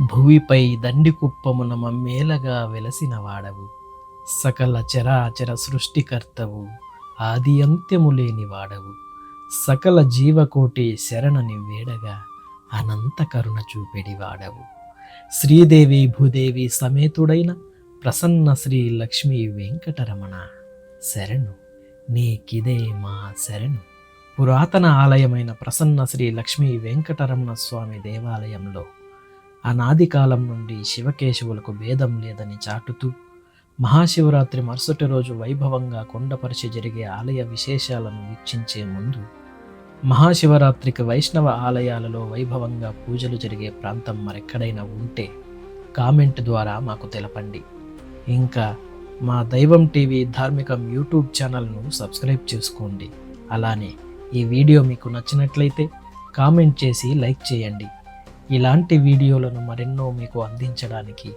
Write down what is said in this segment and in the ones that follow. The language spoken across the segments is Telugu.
భువిపై దండికుప్పమున మమ్మేలగా వెలసిన వాడవు. సకల చరాచర సృష్టికర్తవు ఆది అంత్యము లేని వాడవు. సకల జీవకోటి శరణని వేడగా అనంత కరుణ చూపెడి వాడవు. శ్రీదేవి భూదేవి సమేతుడైన ప్రసన్న శ్రీ లక్ష్మీ వెంకటరమణ శరణు. నీకిదే మా శరణు. పురాతన ఆలయమైన ప్రసన్న శ్రీ లక్ష్మీ వెంకటరమణ స్వామి దేవాలయంలో అనాది కాలం నుండి శివకేశవులకు భేదం లేదని చాటుతూ మహాశివరాత్రి మరుసటి రోజు వైభవంగా కొండపరిచి జరిగే ఆలయ విశేషాలను వీక్షించే ముందు మహాశివరాత్రికి వైష్ణవ ఆలయాలలో వైభవంగా పూజలు జరిగే ప్రాంతం మరెక్కడైనా ఉంటే కామెంట్ ద్వారా మాకు తెలపండి. ఇంకా మా దైవం టీవీ ధార్మికం యూట్యూబ్ ఛానల్ను సబ్స్క్రైబ్ చేసుకోండి. అలానే ఈ వీడియో మీకు నచ్చినట్లయితే కామెంట్ చేసి లైక్ చేయండి. ఇలాంటి వీడియోలను మరెన్నో మీకు అందించడానికి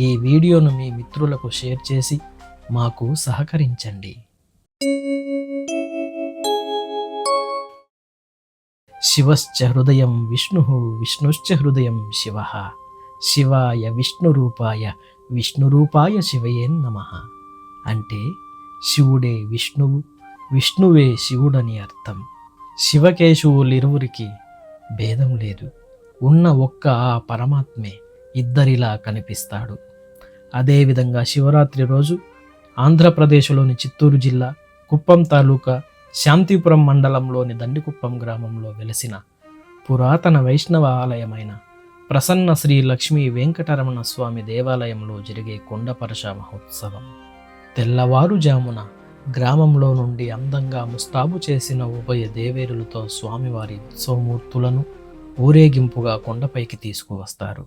ఈ వీడియోను మీ మిత్రులకు షేర్ చేసి మాకు సహకరించండి. శివశ్చ హృదయం విష్ణు విష్ణుశ్చ హృదయం శివ. శివాయ విష్ణురూపాయ విష్ణురూపాయ శివయేన్ నమ. అంటే శివుడే విష్ణువు విష్ణువే శివుడని అర్థం. శివకేశవులిరువురికి భేదం లేదు. ఉన్న ఒక్క ఆ పరమాత్మే ఇద్దరిలా కనిపిస్తాడు. అదేవిధంగా శివరాత్రి రోజు ఆంధ్రప్రదేశ్లోని చిత్తూరు జిల్లా కుప్పం తాలూకా శాంతిపురం మండలంలోని దండికుప్పం గ్రామంలో వెలసిన పురాతన వైష్ణవ ఆలయమైన ప్రసన్న శ్రీ లక్ష్మీ వెంకటరమణ స్వామి దేవాలయంలో జరిగే కొండపరశ మహోత్సవం. తెల్లవారుజామున గ్రామంలో నుండి అందంగా ముస్తాబు చేసిన ఉభయ దేవేరులతో స్వామివారి ఉత్సవమూర్తులను ఊరేగింపుగా కొండపైకి తీసుకువస్తారు.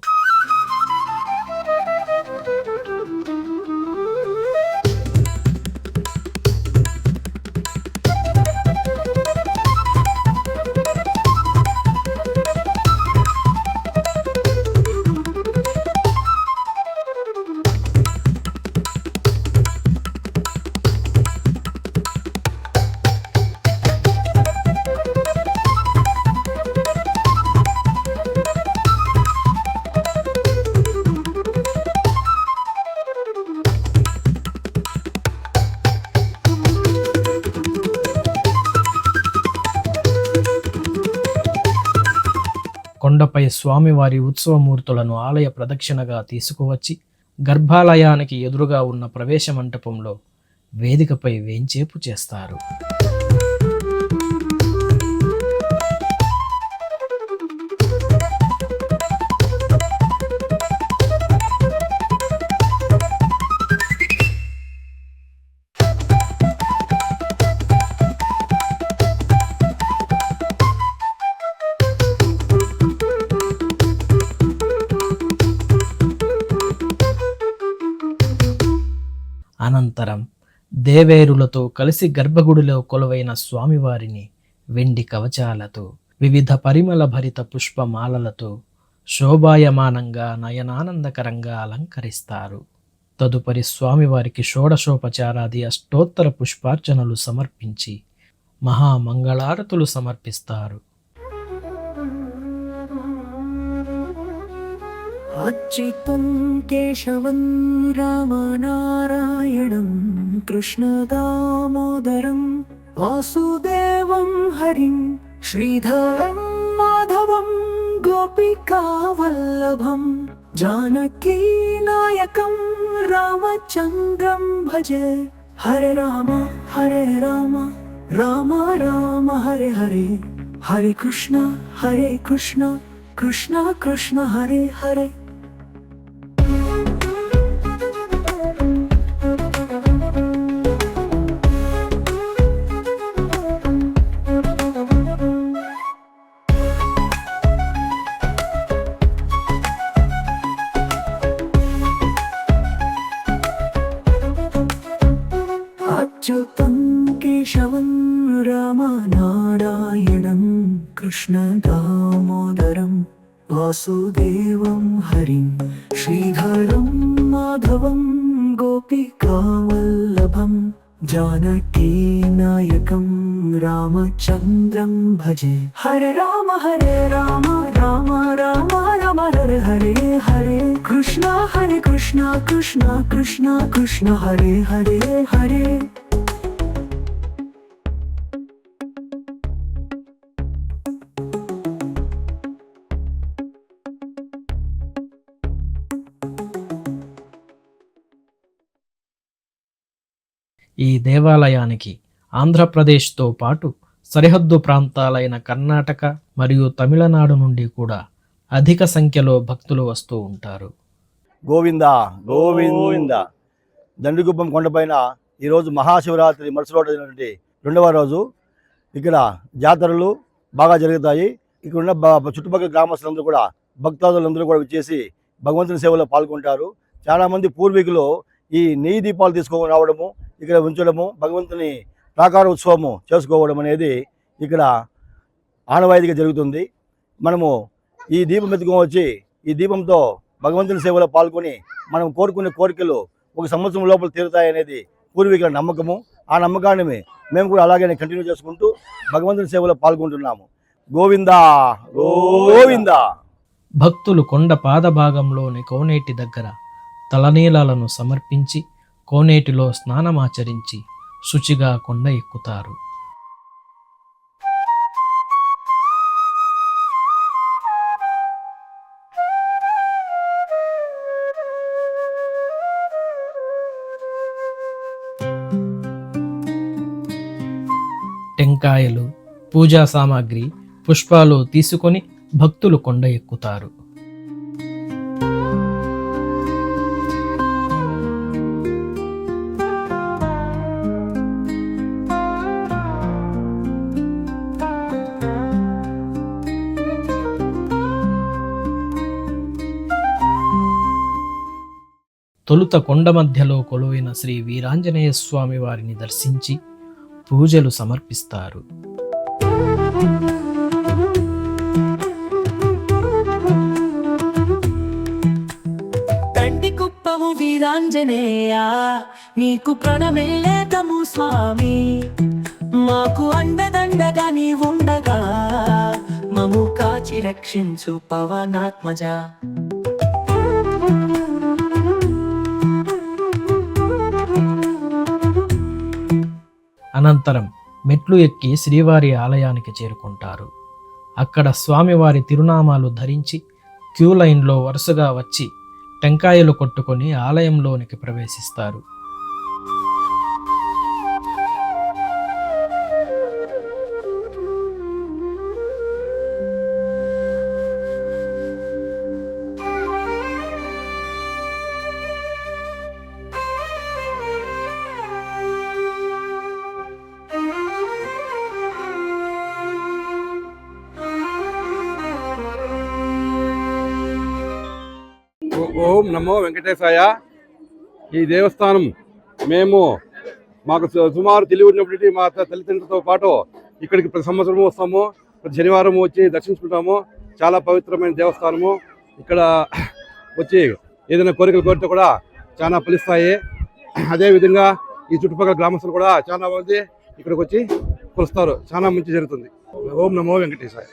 కొండపై స్వామివారి ఉత్సవమూర్తులను ఆలయ ప్రదక్షిణగా తీసుకువచ్చి గర్భాలయానికి ఎదురుగా ఉన్న ప్రవేశ మంటపంలో వేదికపై వేంచేపు చేస్తారు. అనంతరం దేవేరులతో కలిసి గర్భగుడిలో కొలువైన స్వామివారిని వెండి కవచాలతో వివిధ పరిమళ భరిత పుష్పమాలలతో శోభాయమానంగా నయనానందకరంగా అలంకరిస్తారు. తదుపరి స్వామివారికి షోడశోపచారాది అష్టోత్తర పుష్పార్చనలు సమర్పించి మహామంగళారతులు సమర్పిస్తారు. అచ్యుతం కేశవం రామనారా शरणं कृष्णदामोदरं वासुदेवं हरिं श्रीधरं माधवं गोपिकावल्लभं जानकीनायकं रामचन्द्रं भजे हरे राम हरे राम राम राम हरे हरे हरे कृष्ण हरे कृष्ण कृष्ण कृष्ण हरे हरे वासुदेवं हरिं, श्रीधरं माधवं जानकी नायक रामचंद्र भजे। हरे राम हरे राम राम राम राम हरे हरे कृष्ण हरे कृष्ण कृष्ण कृष्ण कृष्ण, हरे हरे हरे। ఈ దేవాలయానికి ఆంధ్రప్రదేశ్తో పాటు సరిహద్దు ప్రాంతాలైన కర్ణాటక మరియు తమిళనాడు నుండి కూడా అధిక సంఖ్యలో భక్తులు వస్తూ ఉంటారు. గోవింద గోవింద. దండిగుప్పం కొండపైన ఈరోజు మహాశివరాత్రి మరుసటి రోజు రెండవ రోజు ఇక్కడ జాతరలు బాగా జరుగుతాయి. ఇక్కడ ఉన్న చుట్టుపక్కల గ్రామస్తులందరూ కూడా భక్తాదులందరూ కూడా వచ్చేసి భగవంతుని సేవలో పాల్గొంటారు. చాలామంది పూర్వీకులు ఈ నెయ్యి దీపాలు తీసుకొని రావడము ఇక్కడ ఉంచడము భగవంతుని ప్రాకార ఉత్సవము చేసుకోవడం అనేది ఇక్కడ ఆనవాయితీగా జరుగుతుంది. మనము ఈ దీపం ఎత్తుకొని వచ్చి ఈ దీపంతో భగవంతుని సేవలో పాల్గొని మనం కోరుకునే కోరికలు ఒక సంవత్సరం లోపల తీరుతాయనేది పూర్వీకుల నమ్మకము. ఆ నమ్మకాన్ని మేము కూడా అలాగే కంటిన్యూ చేసుకుంటూ భగవంతుని సేవలో పాల్గొంటున్నాము. గోవిందా! గోవిందా! భక్తులు కొండ పాదభాగంలోని కోనేటి దగ్గర తలనీలాలను సమర్పించి కోనేటిలో స్నానమాచరించి శుచిగా కొండ ఎక్కుతారు. టెంకాయలు పూజా సామాగ్రి పుష్పాలు తీసుకొని భక్తులు కొండ ఎక్కుతారు. తొలుత కొండ మధ్యలో కొలువైన శ్రీ వీరాంజనేయ స్వామి వారిని దర్శించి పూజలు సమర్పిస్తారు. తండ్రి కుప్పము వీరాంజనేయ నీకు ప్రణమిల్లేదము స్వామి. మాకు అండదండగా నీ ఉండగా మము కాచి రక్షించు పవనాత్మజ. అనంతరం మెట్లు ఎక్కి శ్రీవారి ఆలయానికి చేరుకుంటారు. అక్కడ స్వామివారి తిరునామాలు ధరించి క్యూ లైన్లో వరుసగా వచ్చి టెంకాయలు కొట్టుకొని ఆలయంలోనికి ప్రవేశిస్తారు. ఓం నమో వెంకటేశాయ. ఈ దేవస్థానం మేము మాకు సు- సుమారు తెలివి ఉన్నప్పటికీ మా తల్లిదండ్రులతో పాటు ఇక్కడికి ప్రతి సంవత్సరం వస్తాము. ప్రతి శనివారం వచ్చి దర్శించుకుంటాము. చాలా పవిత్రమైన దేవస్థానము. ఇక్కడ వచ్చి ఏదైనా కోరికలు కోరితే కూడా చాలా ఫలిస్తాయి. అదేవిధంగా ఈ చుట్టుపక్కల గ్రామస్తులు కూడా చాలా మంది ఇక్కడికి వచ్చి కొలుస్తారు. చాలా మంచి జరుగుతుంది. ఓం నమో వెంకటేశాయ.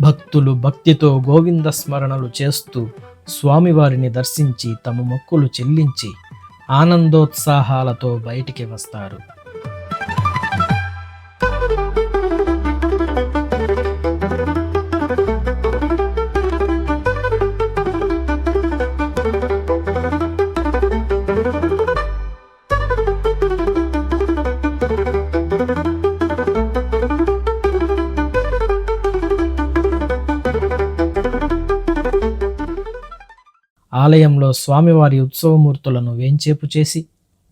భక్తులు భక్తితో గోవింద స్మరణలు చేస్తూ స్వామివారిని దర్శించి తమ మొక్కులు చెల్లించి ఆనందోత్సాహాలతో బయటికి వస్తారు. ఆలయంలో స్వామివారి ఉత్సవమూర్తులను వేంచేపు చేసి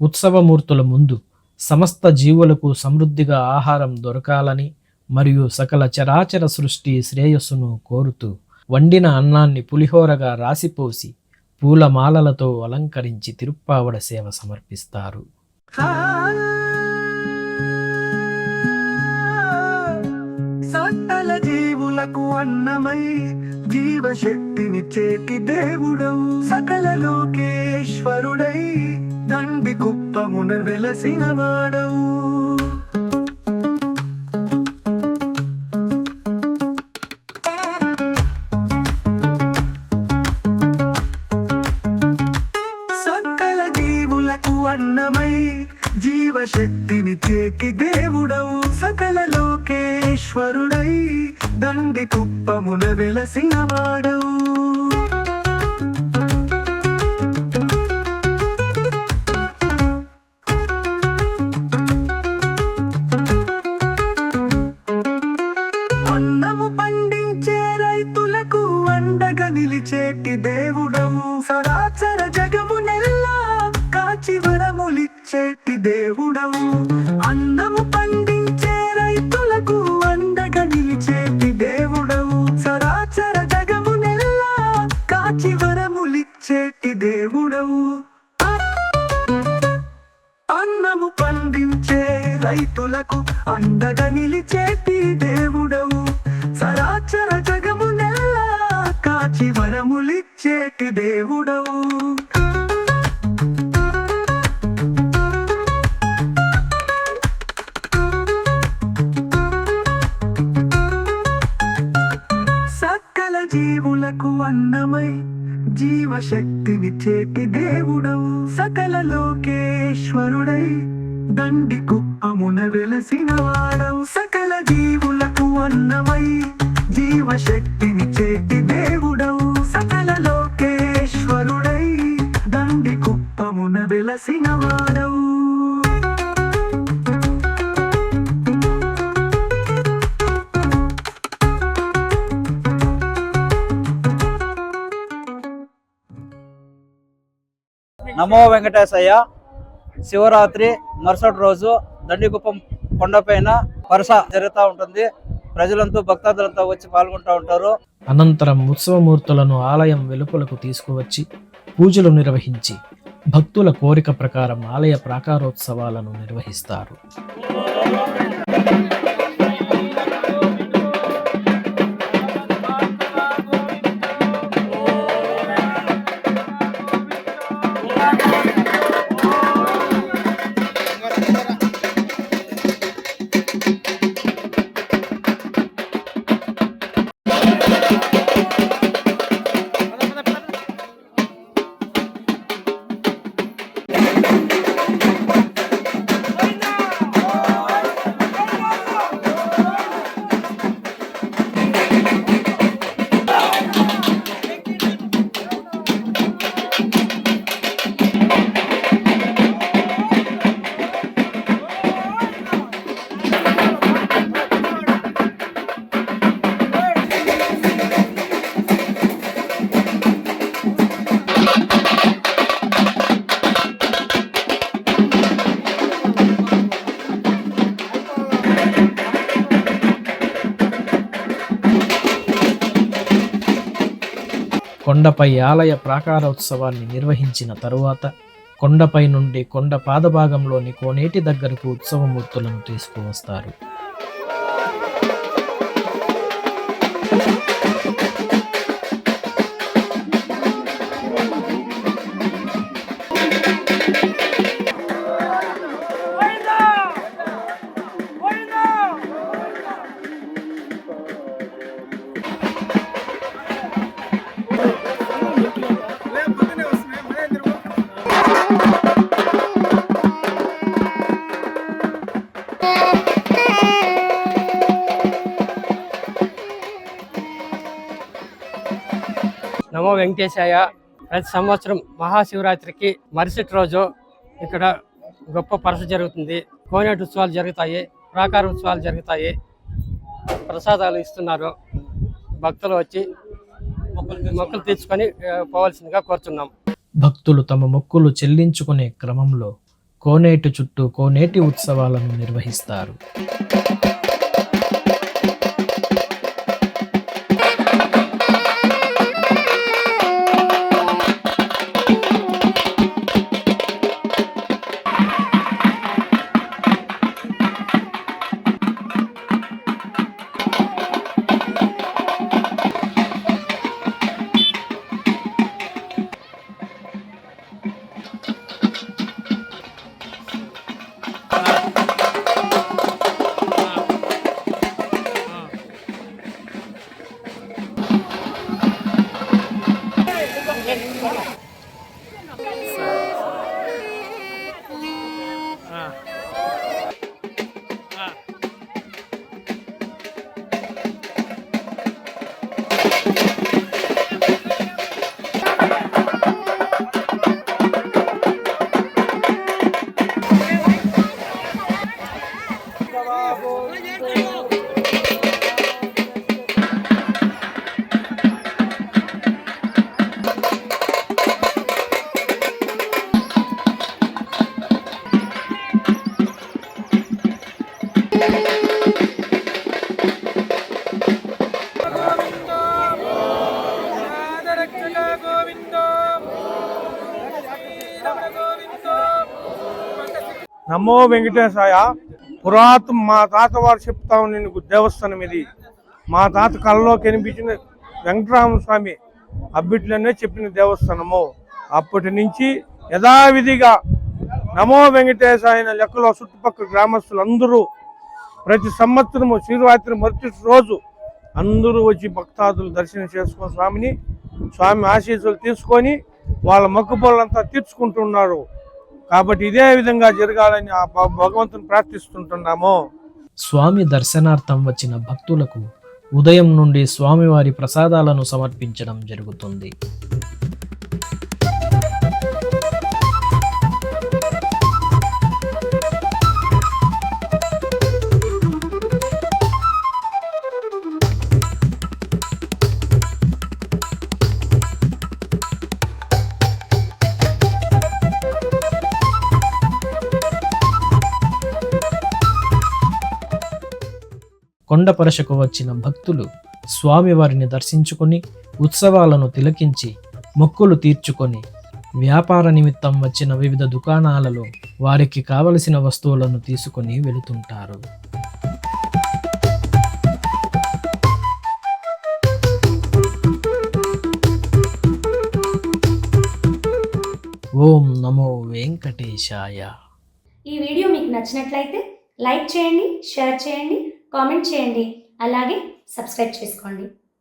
ఉత్సవమూర్తుల ముందు సమస్త జీవులకు సమృద్ధిగా ఆహారం దొరకాలని మరియు సకల చరాచర సృష్టి శ్రేయస్సును కోరుతూ వండిన అన్నాన్ని పులిహోరగా రాసిపోసి పూలమాలలతో అలంకరించి తిరుప్పావడ సేవ సమర్పిస్తారు. జీవు జీవులకు అన్నమై జీవశక్తిని చేతి దేవుడవు. సకల లోకేశ్వరుడై దండి కుప్పమున వెలసిన వాడవు. దేవుడవు. సకల జీవులకు అన్నమై జీవశక్తిని చేటి దేవుడవు. సకల లోకేశ్వరుడై దండి కుప్పమున వెలసిన వాడవు. సకల జీవులకు అన్నమై జీవశక్తిని చేటి దేవుడవు. వెలసిన వాడవు నమో వెంకటేశయ్య. శివరాత్రి మరుసటి రోజు దండిగుప్పం కొండపైన వరుస జరుగుతూ ఉంటుంది. ప్రజలంతా భక్తాదులంతా వచ్చి పాల్గొంటూ ఉంటారు. అనంతరం ఉత్సవమూర్తులను ఆలయం వెలుపలకు తీసుకువచ్చి పూజలు నిర్వహించి భక్తుల కోరిక ప్రకారం ఆలయ ప్రాకారోత్సవాలను నిర్వహిస్తారు. కొండపై ఆలయ ప్రాకారోత్సవాన్ని నిర్వహించిన తరువాత కొండపై నుండి కొండ పాదభాగంలోని కోనేటి దగ్గరకు ఉత్సవమూర్తులను తీసుకువస్తారు. వెంకటేశాయ ప్రతి సంవత్సరం మహాశివరాత్రికి మరుసటి రోజు ఇక్కడ గొప్ప పరస జరుగుతుంది. కోనేటి ఉత్సవాలు జరుగుతాయి ప్రాకార ఉత్సవాలు జరుగుతాయి. ప్రసాదాలు ఇస్తున్నారు. భక్తులు వచ్చి మొక్కలు తెచ్చుకొని పోవాల్సిందిగా కోరుతున్నాం భక్తులు తమ మొక్కులు చెల్లించుకునే క్రమంలో కోనేటి చుట్టూ కోనేటి ఉత్సవాలను నిర్వహిస్తారు. నమో వెంకటేశాయ. పురాతన మా తాత వారు చెప్తా ఉన్న దేవస్థానం ఇది. మా తాత కళ్ళలో కనిపించిన వెంకటరామ స్వామి అబ్బిట్లోనే చెప్పిన దేవస్థానము. అప్పటి నుంచి యథావిధిగా నమో వెంకటేశాయ లెక్కలో చుట్టుపక్కల గ్రామస్తులందరూ ప్రతి సంవత్సరము శివరాత్రి మరుసటి రోజు అందరూ వచ్చి భక్తాదులు దర్శనం చేసుకుని స్వామిని స్వామి ఆశీస్సులు తీసుకొని వాళ్ళ మొక్కుబోళ్ళంతా తీర్చుకుంటున్నారు. కాబట్టి ఇదే విధంగా జరగాలని ఆ భ- భగవంతుని ప్రార్థిస్తుంటున్నాము. స్వామి దర్శనార్థం వచ్చిన భక్తులకు ఉదయం నుండి స్వామివారి ప్రసాదాలను సమర్పించడం జరుగుతుంది. కొండపరశకు వచ్చిన భక్తులు స్వామివారిని దర్శించుకొని ఉత్సవాలను తిలకించి మొక్కులు తీర్చుకొని వ్యాపార నిమిత్తం వచ్చిన వివిధ దుకాణాలలో వారికి కావలసిన వస్తువులను తీసుకొని వెళుతుంటారు. ఓం నమో వెంకటేశాయ. ఈ వీడియో మీకు నచ్చినట్లయితే లైక్ చేయండి షేర్ చేయండి కామెంట్ చేయండి. అలాగే సబ్స్క్రైబ్ చేసుకోండి.